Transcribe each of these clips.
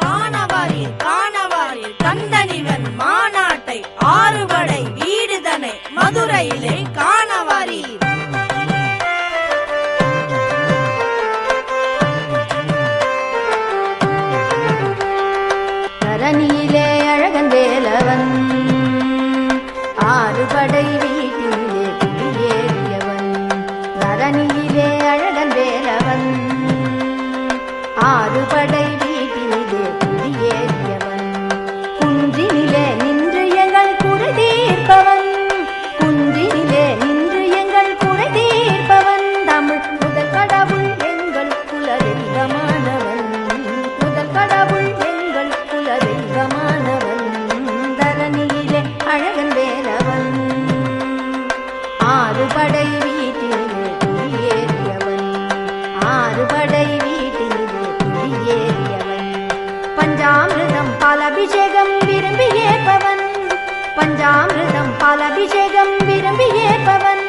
காணவாரீர் காணவாரீர் கந்தனிவன் மாநாட்டை ஆறுபடை வீடுதனை மதுரையிலே காணவாரீர் தரணியிலே அழகன் வேலவன் ஆறுபடை பஞ்சாமிர்தம் பாலபிஷேகம் விரும்பி ஏற்பவன்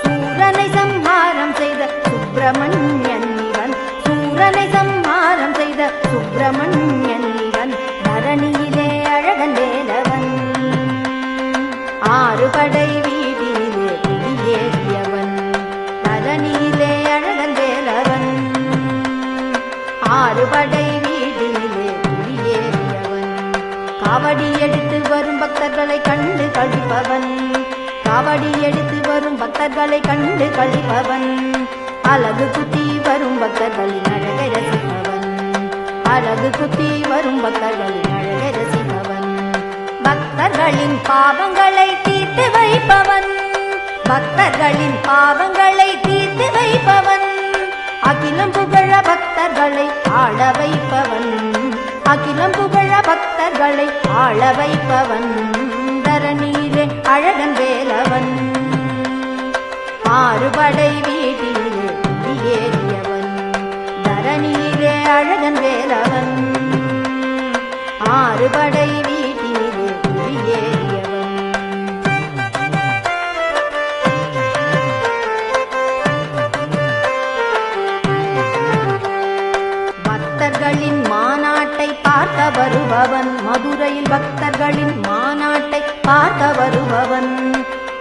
சூரனை சம்ஹாரம் செய்த சுப்பிரமணியன் இவன். சூரனை சம்ஹாரம் செய்த சுப்பிரமணியன் பக்தர்களை கண்டு கழிப்பவன். காவடி எடுத்து வரும் பக்தர்களை கண்டு கழிப்பவன். அழகு குத்தி வரும் பக்தர்களின் அழகை ரசிப்பவன். அழகு குத்தி வரும் பக்தர்களின் அழகை ரசிப்பவன். பக்தர்களின் பாவங்களை தீர்த்து வைப்பவன். பக்தர்களின் பாவங்களை தீர்த்து வைப்பவன். அகிலம் புகழ பக்தர்களை ஆட வைப்பவன். அகிலம் புகழ பக்தர்களை ஆள வைப்பவன் தரணியிலே அழகன் வேலவன். ஆறுபடை வீட்டிலே ஏறியவன் தரணியிலே அழகன் வேலவன். ஆறுபடை வருபவன் மதுரையில் பக்தர்களின் மாநாட்டை பார்க்க வருபவன்.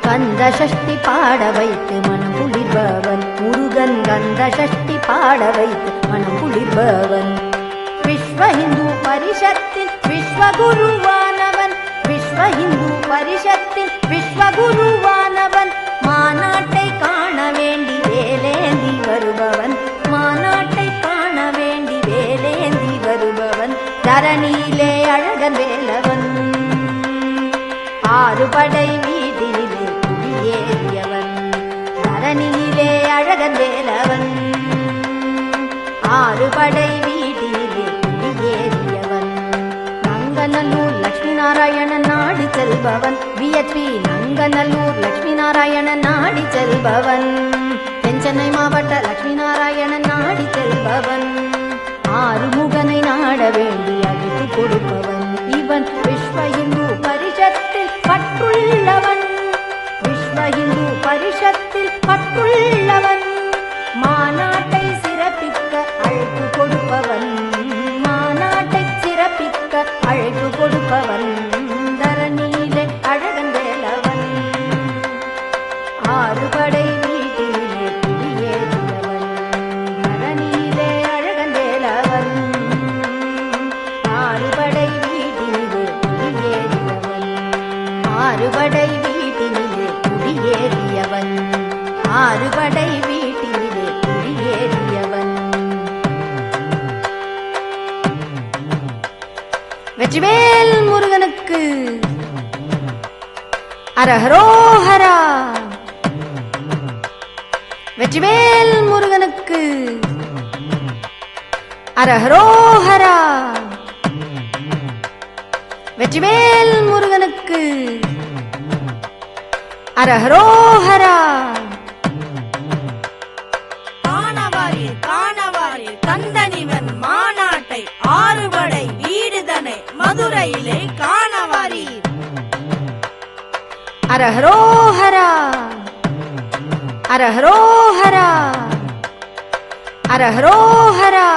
கந்த சஷ்டி பாட வைத்து மனம் குளிர்பவன். முருகன் கந்த சஷ்டி பாட வைத்து மனம் குளிர்பவன். விஸ்வ இந்து பரிஷத்தின் விஸ்வகுருவானவன் விஸ்வ இந்து பரிஷத்தின் அரணியிலே அழகன் வேலவன். ஆறுபடை வீட்டிலே குடியேறியவன். அரணியிலே அழகன் வேலவன். ஆறுபடை வீட்டிலே குடியேறியவன். நங்கநல்லூர் லட்சுமி நாராயணன் நாடு செல்பவன். வியட்பி நங்கநல்லூர் லட்சுமி நாராயணன் நாடி செல்பவன். தென்சென்னை மாவட்ட லட்சுமி நாராயணன் நாடி செல்பவன். ஆறுமுகனை நாட ஆறுபடை வீட்டிலே குடியேறியவன். வெற்றிவேல் முருகனுக்கு அரஹரோஹரா. வெற்றிவேல் முருகனுக்கு அரஹரோஹரா. வெற்றிவேல் முருகனுக்கு அரஹரோஹரா. மதுரையிலே காணவாரீர் அரஹரோஹரா அரஹரோஹரா அரஹரோஹரா